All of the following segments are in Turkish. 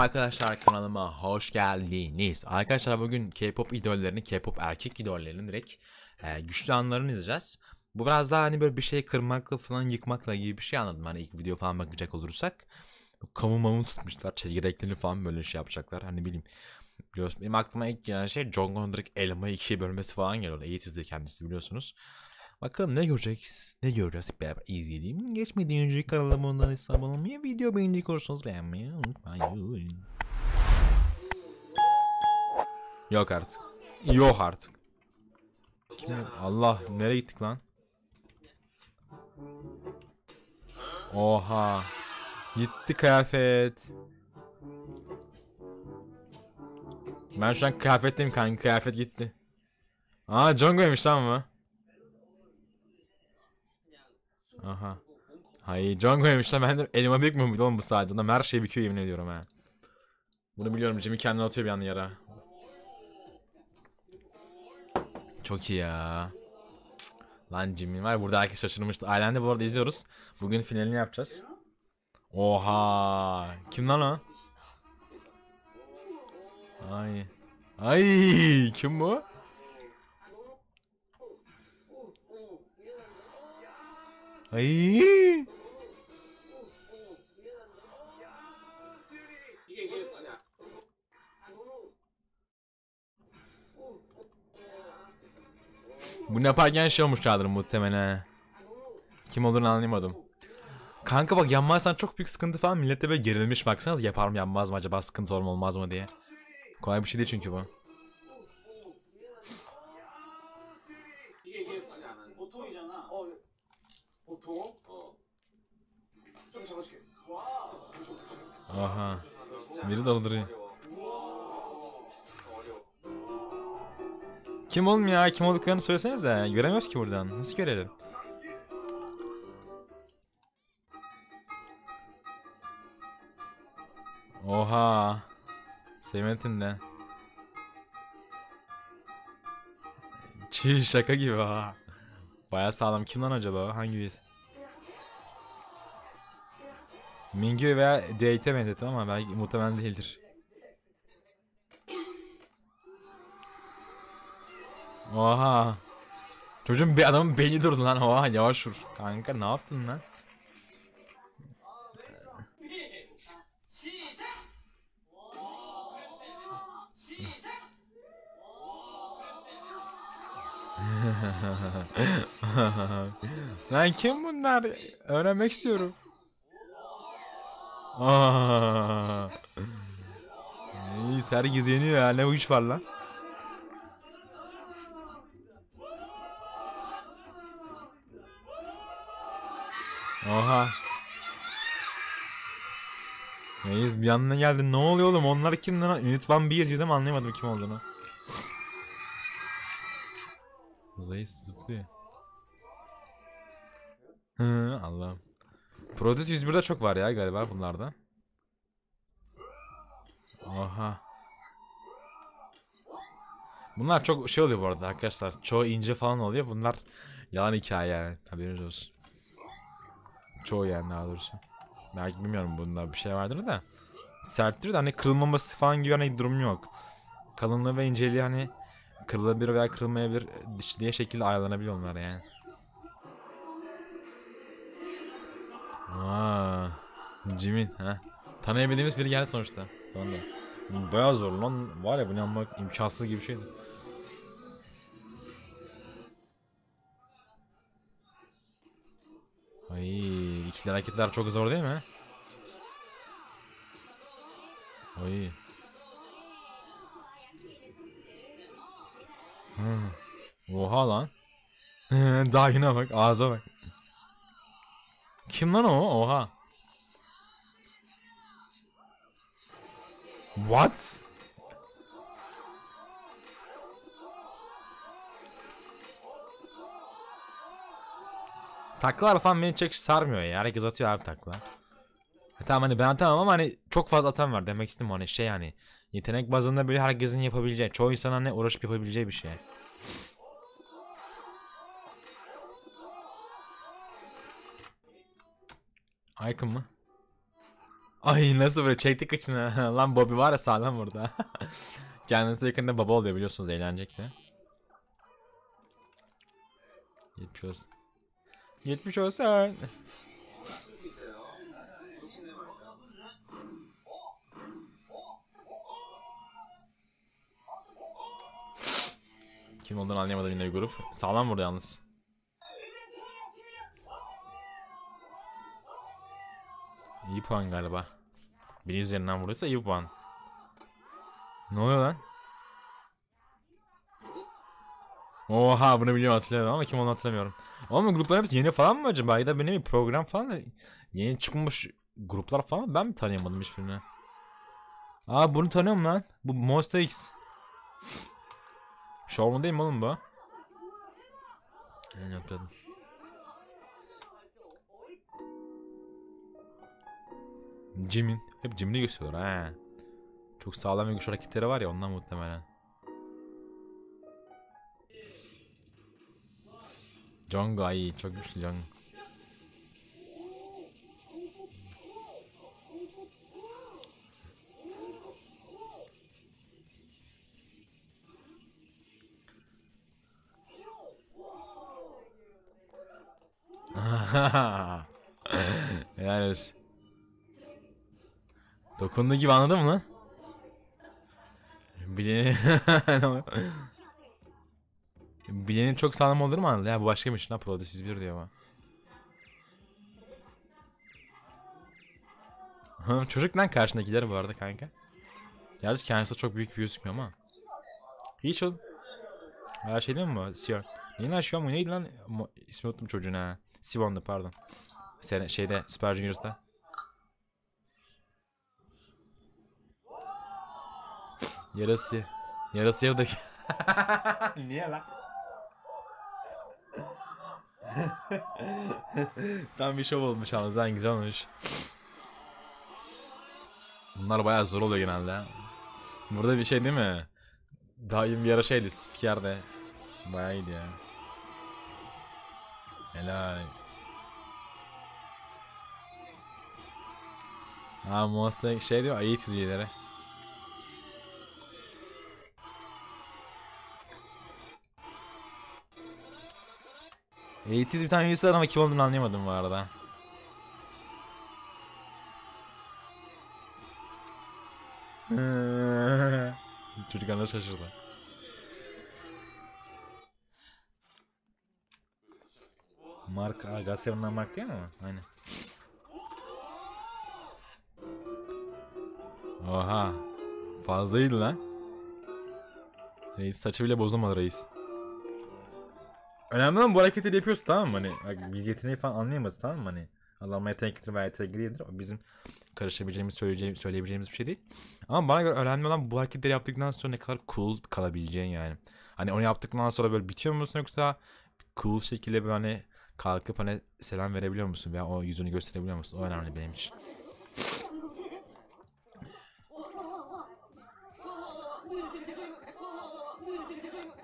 Arkadaşlar kanalıma hoş geldiniz. Arkadaşlar bugün K-pop idollerini, K-pop erkek idollerinin direkt e, güçlü anlarını izleyeceğiz. Bu biraz daha hani böyle bir şey kırmakla falan yıkmakla gibi bir şey anladım. Hani ilk video falan bakacak olursak. Kamu mamu tutmuşlar. Çekirdeklerini falan böyle şey yapacaklar. Hani bileyim. Biliyorsun benim aklıma ilk gelen şey Jonghyun'un direkt elma ikiye bölmesi falan geliyor. Eğitizde kendisi biliyorsunuz. Bakalım ne göreceğiz? Ne göreceğiz hep beraber izleyelim. Geçmeden önce kanalıma ondan hesap olmayı, video beğenecek olursanız beğenmeyi unutmayın. Yok artık. Yok artık. Kim? Allah nereye gittik lan? Oha. Gitti kıyafet. Ben şu an kıyafetteyim kanka kıyafet gitti. Aa Jungkook'ymuş lan mı? Aha. Hayır Jungkook'ymuş lan ben de elime büyük mü oğlum bu sadece adam her şey büküyor yemin ediyorum ha. Bunu biliyorum Jimmy kendini atıyor bir anda yara. Çok iyi ya. Lan Jimmy var burada herkes şaşırmıştı. Ailende bu arada izliyoruz. Bugün finalini yapacağız. Oha. Kim lan o? Ay. Ay kim bu? Ay. Bunu yaparken şey olmuşlardır muhtemelen. Kim olduğunu anlayamadım. Kanka bak yanmazsan çok büyük sıkıntı falan millette böyle gerilmiş baksanız yapar mı yanmaz mı acaba sıkıntı olur mu olmaz mı diye. Kolay bir şey değil çünkü bu. 보통? 어. 좀 잡아줄게. 와. Aha. Biri daldırıyor. Kim oğlum ya? Kim olduklarını söylesenize. Göremiyoruz ki buradan. Nasıl görelim? Oha. Sementin ne? Çiğ şaka gibi ha. Baya sağlam. Kim lan acaba? Hangi üyesi? Mingyu veya Date'e benzettim ama belki muhtemelen değildir. Oha. Çocuğun bir adamın beyni durdu lan. Oha yavaş vur. Kanka ne yaptın lan? Lan kim bunlar? Öğrenmek istiyorum. Aa. İyi herkes yeniyor ya. Ne bu iş var lan? Oha. Reis bir yanına geldi. Ne oluyor oğlum? Onlar kim lan? Unit One bir yazıyor ama anlayamadım kim olduğunu. Zayıf zıplıyor. Hı Allah'ım. Produce 101'de çok var ya galiba bunlarda. Oha. Bunlar çok şey oluyor bu arada arkadaşlar. Çoğu ince falan oluyor. Bunlar yalan hikaye yani. Haberiniz olsun. Çoğu yani daha doğrusu. Belki bilmiyorum bunda bir şey vardır da. Serttir de hani kırılmaması falan gibi hani durum yok. Kalınlığı ve inceliği hani kırılabilir veya kırılmayabilir diye şekilde ayarlanabiliyor onlar yani. Aa, Jimin ha. Tanıyabildiğimiz biri geldi sonuçta. Sonunda. Bayağı zor lan. Var ya bunu yapmak imkansız gibi bir şeydi. Ay, ikili hareketler çok zor değil mi? Ay. Hı. Oha lan. Daha yine bak ağza bak. Kim lan o? Oha. What? Taklalar falan beni çok sarmıyor ya. Herkes atıyor abi takla. Ha, tamam hani ben atamam ama hani çok fazla atan var demek istedim hani şey yani. Yetenek bazında böyle herkesin yapabileceği, çoğu insan hani uğraşıp yapabileceği bir şey. Icon mı? Ay nasıl böyle çektik içine. Lan Bobby var ya sağlam burada. Kendisi yakında baba oluyor biliyorsunuz eğlenecek de. Geçmiş olsun. Geçmiş olsun. Kim olduğunu anlayamadım yine bir grup. Sağlam burada yalnız. İyi puan galiba. Bir üzerinden vurursa iyi puan. Ne oluyor lan? Oha bunu biliyorum hatırlıyorum ama kim onu hatırlamıyorum. Oğlum grupların hepsi yeni falan mı acaba? Ya da benim bir program falan da yeni çıkmış gruplar falan? Ben mi tanıyamadım hiçbirini? Aa bunu tanıyorum lan. Bu Monster X. Şovun değil mi oğlum bu? Ne yokladım. Jim'in. Hep Jim'ini gösteriyorlar ha. Çok sağlam ve güç hareketleri var ya ondan muhtemelen. Jong ay çok güçlü Jong. Helal olsun. Dokunduğu gibi anladın mı lan? Bileğini... Bileğinin çok sağlam olur mu anladı? Ya bu başkaymış lan Pro siz bir diyor ama. Çocuk lan karşındakiler bu arada kanka. Gerçi kendisi çok büyük bir gözükmüyor ama. Hiç ol. Her şey değil mi bu? Siyah. Neydi lan an bu neydi lan? İsmi unuttum çocuğun ha. Pardon. Sene, şeyde Super Junior'da. Yarası yarası yarıdaki. Niye lan? Tam bir şov olmuş ama zaten güzel olmuş. Bunlar bayağı zor oluyor genelde. Burada bir şey değil mi? Daim bir ara şeydi spikerde. Bayağı iyiydi ya. Helal. Ha Monster şey diyor ayı çizgileri. Eğitiz bir tane üyesi var ama kim olduğunu anlayamadım bu arada. Çocuk anne şaşırdı. Mark, aa, Gazete'nin Mark değil mi? Aynen. Oha. Fazlaydı lan. Reis saçı bile bozulmadı reis. Önemli olan bu hareketi yapıyorsun tamam mı? Hani bak, biz yeteneği falan anlayamaz tamam mı? Hani Allah'ıma yeteneklidir veya yetenekli değildir. O bizim karışabileceğimiz, söyleyebileceğimiz bir şey değil. Ama bana göre önemli olan bu hareketleri yaptıktan sonra ne kadar cool kalabileceğin yani. Hani onu yaptıktan sonra böyle bitiyor musun yoksa cool şekilde böyle hani kalkıp hani selam verebiliyor musun veya o yüzünü gösterebiliyor musun? O önemli benim için.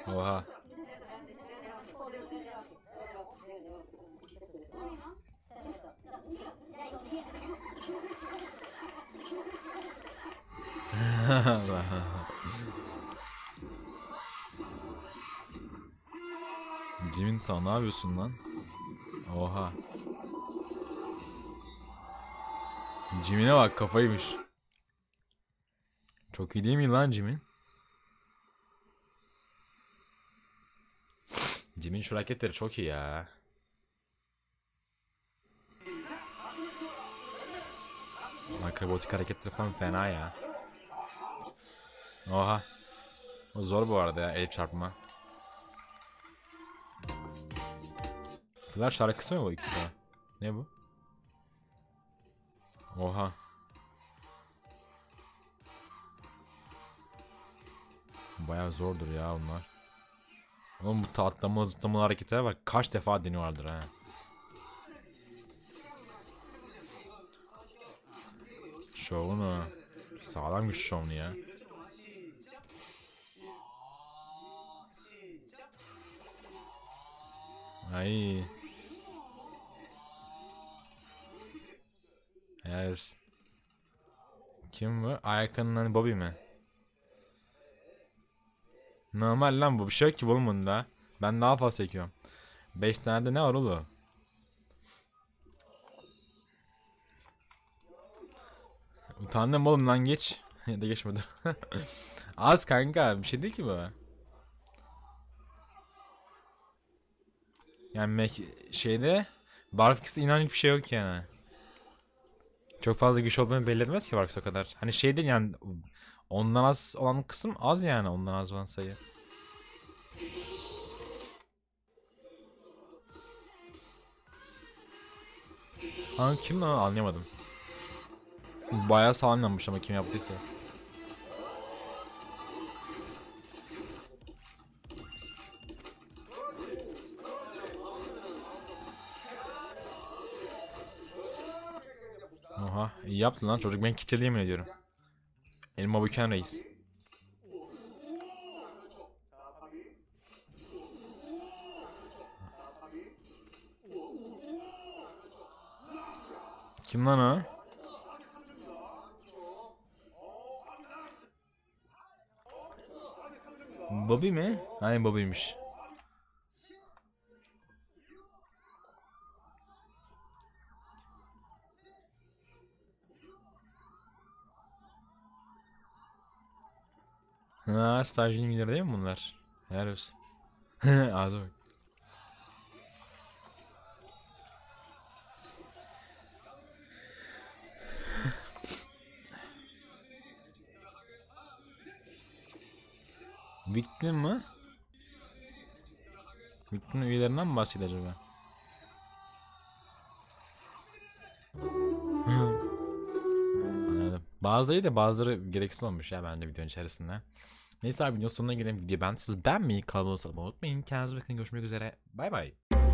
Oha. Jimin sağ ne yapıyorsun lan? Oha. Jimin'e bak kafaymış. Çok iyi değil mi lan Jimin? Jimin şu hareketleri çok iyi ya. Akrobatik hareketleri falan fena ya. Oha. O zor bu arada ya el çarpma. Flash şarkısı mı bu ikisi de? Ne bu? Oha. Bayağı zordur ya bunlar. Oğlum bu atlama zıplama hareketler var. Kaç defa deniyorlardır ha. Şovunu. Sağlam güç şovunu ya. Ay. Yes. Kim bu? Aykan'ın hani Bobby mi? Normal lan bu bir şey yok ki oğlum bunda. Ben daha fazla çekiyorum. 5 tane de ne var oğlum? Utandım oğlum lan geç. ya da geçmedi. Az kanka bir şey değil ki bu. Yani mek- şeyde Barfix'te inancı bir şey yok yani. Çok fazla güç olduğunu belli etmez ki Barfix o kadar. Hani şey değil yani ondan az olan kısım az yani ondan az olan sayı. Ha kim lan anlayamadım. Bayağı sağlamlanmış ama kim yaptıysa. İyi yaptın lan çocuk ben kitledi yemin ediyorum. Elma büken reis. Kim lan o? Bobby mi? Aynen Bobby'miş. Ha, Sparjin gider değil mi bunlar? Helal olsun. Ağza bak. Victim mi? Victim'in üyelerinden mi bahsediyor acaba? Bazıları da bazıları gereksiz olmuş ya bence videonun içerisinde. Neyse abi videonun sonuna gelelim. Video ben siz beğenmeyi, kanalıma abone unutmayın. Kendinize bakın. Görüşmek üzere. Bay bay.